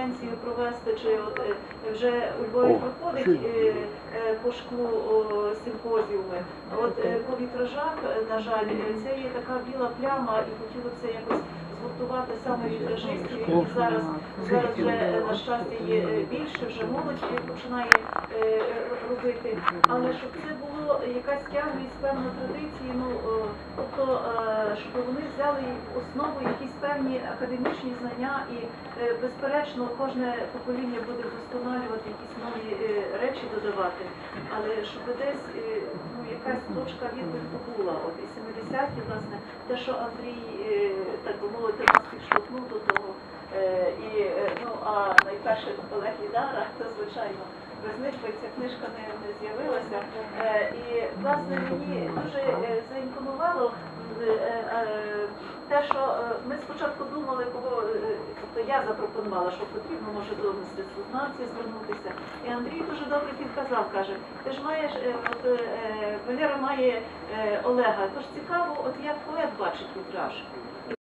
конференцію провести, чи от е, вже у Львові проходить е, е, по шклу о, симпозіуми. От е, по вітражах, на жаль, це є така біла пляма, і хотілося якось згуртувати саме вітражистів, які зараз зараз вже на щастя є більше, вже молодь починає е, робити. Але щоб це було якась тягність, певна традиції, ну тобто, е, щоб вони взяли основу певні академічні знання, і е, безперечно кожне покоління буде вдосконалювати якісь нові е, речі додавати. Але щоб десь е, ну якась точка відбитку була. От і 70-ті, власне, те, що Андрій, так би мовити, нас підштовхнув до того. І ну а найперше Олег Ідара, то звичайно без них би ця книжка не, не з'явилася. І власне мені дуже е, те, що е, ми спочатку думали, кого е, тобто я запропонувала, що потрібно може до мистецтвознавців звернутися. І Андрій дуже добре підказав, каже, ти ж маєш, е, от е, Валера має Олега, Олега, тож цікаво, от як поет бачить вітраж.